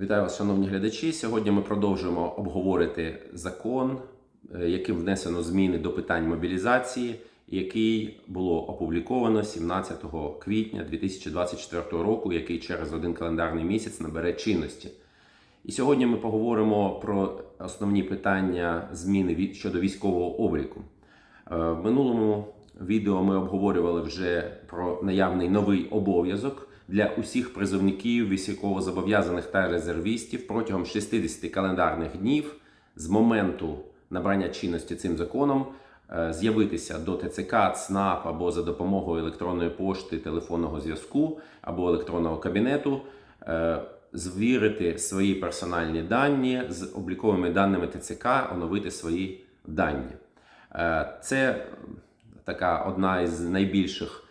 Вітаю вас, шановні глядачі. Сьогодні ми продовжуємо обговорити закон, е, яким внесено зміни до питань мобілізації, який було опубліковано 17 квітня 2024 року, який через один календарний місяць набере чинності. І сьогодні ми поговоримо про основні питання зміни щодо військового обліку. Е, В минулому відео ми обговорювали вже про наявний новий обов'язок для усіх призовників, військовозобов'язаних та резервістів протягом 60 календарних днів з моменту набрання чинності цим законом е, з'явитися до ТЦК, ЦНАП або за допомогою електронної пошти, телефонного зв'язку або електронного кабінету. е, Звірити свої персональні дані з обліковими даними ТЦК, оновити свої дані. Е, Це така одна із найбільших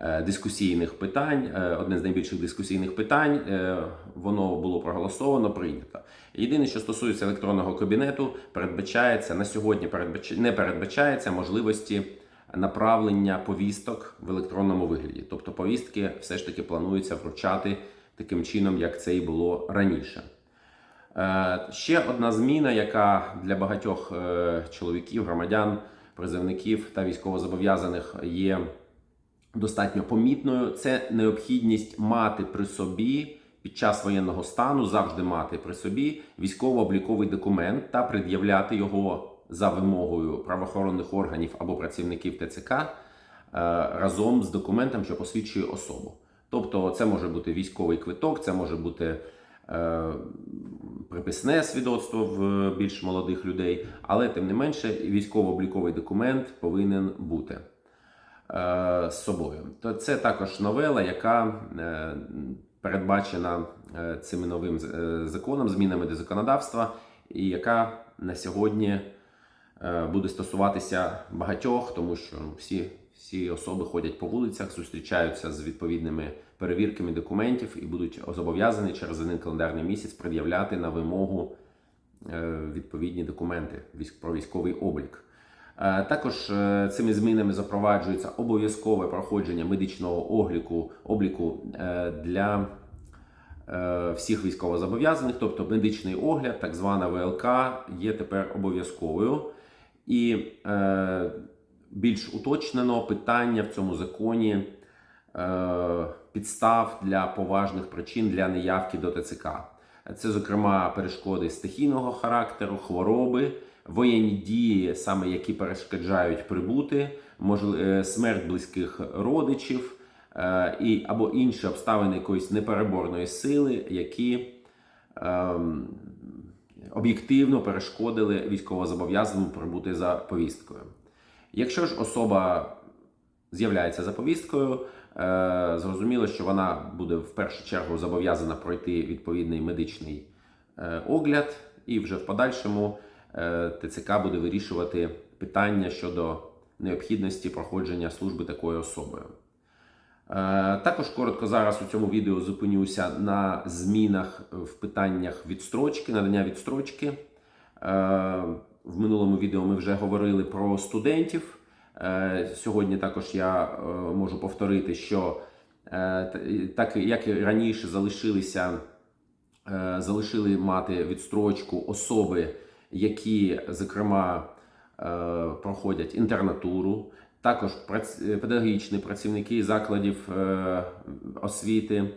е, дискусійних питань, е, одне з найбільших дискусійних питань. Е, Воно було проголосовано, прийнято. Єдине, що стосується електронного кабінету, передбачається на сьогодні передбач... не передбачається можливості направлення повісток в електронному вигляді. Тобто повістки все ж таки планується вручати таким чином, як це і було раніше. Е, Ще одна зміна, яка для багатьох е, чоловіків, громадян, призовників та військовозобов'язаних є достатньо помітною, це необхідність мати при собі під час воєнного стану завжди мати при собі військово-обліковий документ та пред'являти його за вимогою правоохоронних органів або працівників ТЦК е, разом з документом, що посвідчує особу. Тобто, це може бути військовий квиток, це може бути е, приписне свідоцтво в більш молодих людей, але тим не менше військово-обліковий документ повинен бути е, з собою. То це також новела, яка е, передбачена е, цим новим е, законом, змінами до законодавства, і яка на сьогодні е, буде стосуватися багатьох, тому що всі, всі особи ходять по вулицях, зустрічаються з відповідними перевірками документів і будуть зобов'язані через один календарний місяць пред'являти на вимогу е, відповідні документи про військовий облік. Е, Також е, цими змінами запроваджується обов'язкове проходження медичного обліку, обліку для всіх військовозобов'язаних, тобто медичний огляд, так звана ВЛК, є тепер обов'язковою. І більш уточнено питання в цьому законі підстав для поважних причин для неявки до ТЦК. Це, зокрема, перешкоди стихійного характеру, хвороби, воєнні дії, саме які перешкоджають прибути, е, смерть близьких родичів е, і, або інші обставини якоїсь непереборної сили, які ем, об'єктивно перешкодили військовозобов'язаному прибути за повісткою. Якщо ж особа з'являється за повісткою, е, зрозуміло, що вона буде в першу чергу зобов'язана пройти відповідний медичний е, огляд, і вже в подальшому е, ТЦК буде вирішувати питання щодо необхідності проходження служби такою особою. Також коротко зараз у цьому відео зупинюся на змінах в питаннях відстрочки, надання відстрочки. В минулому відео ми вже говорили про студентів. Е, Сьогодні також я е, можу повторити, що е, так як і раніше залишилися залишили мати відстрочку особи, які, зокрема, проходять інтернатуру, також педагогічні працівники закладів освіти,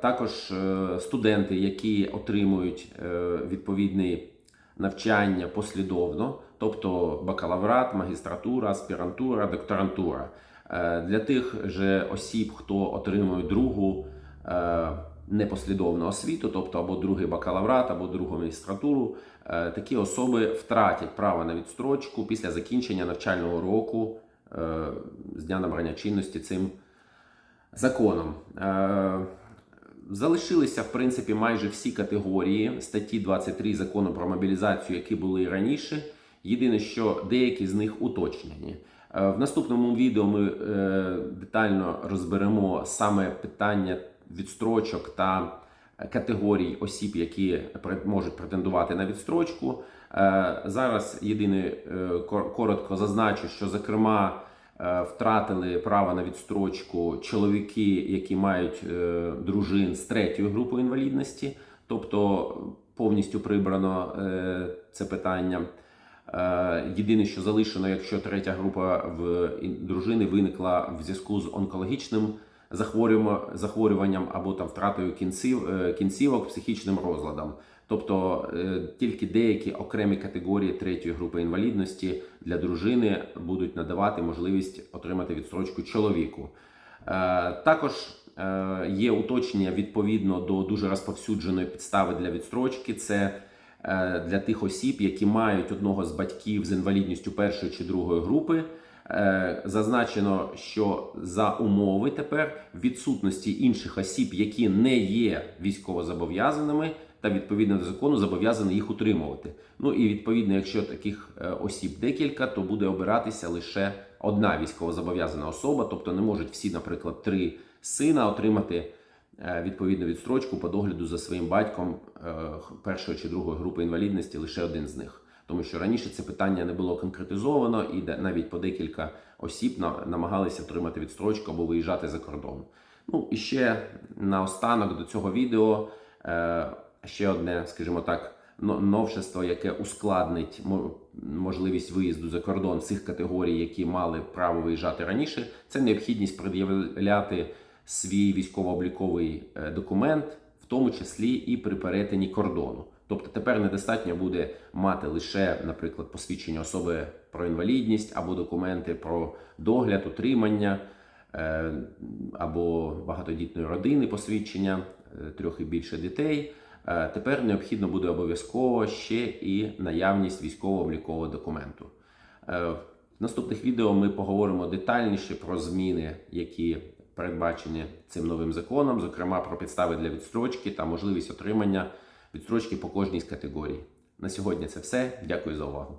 також студенти, які отримують відповідне навчання послідовно, тобто бакалаврат, магістратура, аспірантура, докторантура. Е, Для тих же осіб, хто отримує другу е, непослідовну освіту, тобто або другий бакалаврат, або другу магістратуру, е, такі особи втратять право на відстрочку після закінчення навчального року з дня набрання чинності цим законом. Залишилися, в принципі, майже всі категорії статті 23 закону про мобілізацію, які були раніше. Єдине, що деякі з них уточнені. Е, В наступному відео ми е, детально розберемо саме питання відстрочок та категорій осіб, які можуть претендувати на відстрочку. Е, Зараз єдине коротко зазначу, що зокрема втратили право на відстрочку чоловіки, які мають е, дружин з третьої групи інвалідності, тобто повністю прибрано е, це питання. Е, Єдине, що залишено, якщо третя група в дружини виникла в зв'язку з онкологічним захворюванням, або там втратою кінців, е, кінцівок, психічним розладом. Тобто е, тільки деякі окремі категорії третьої групи інвалідності для дружини будуть надавати можливість отримати відстрочку чоловіку. Е, Також е, є уточнення відповідно до дуже розповсюдженої підстави для відстрочки. Це для тих осіб, які мають одного з батьків з інвалідністю першої чи другої групи. Зазначено, що за умови тепер відсутності інших осіб, які не є військовозобов'язаними, та відповідно до закону зобов'язані їх утримувати. Ну і відповідно, якщо таких е, осіб декілька, то буде обиратися лише одна військовозобов'язана особа, тобто не можуть всі, наприклад, три сина отримати е, відповідну відстрочку по догляду за своїм батьком е, першої чи другої групи інвалідності, лише один з них. Тому що раніше це питання не було конкретизовано, і навіть по декілька осіб на- намагалися отримати відстрочку або виїжджати за кордон. Ну і ще наостанок до цього відео ще одне, скажімо так, новшество, яке ускладнить мо- можливість виїзду за кордон цих категорій, які мали право виїжджати раніше, це необхідність пред'являти свій військово-обліковий е, документ, в тому числі і при перетині кордону. Тобто тепер недостатньо буде мати лише, наприклад, посвідчення особи про інвалідність або документи про догляд, утримання е, або багатодітної родини, посвідчення е, трьох і більше дітей. Е, Тепер необхідно буде обов'язково ще і наявність військово-облікового документу. Е, В наступних відео ми поговоримо детальніше про зміни, які передбачені цим новим законом, зокрема про підстави для відстрочки та можливість отримання відстрочки по кожній з категорій. На сьогодні це все. Дякую за увагу.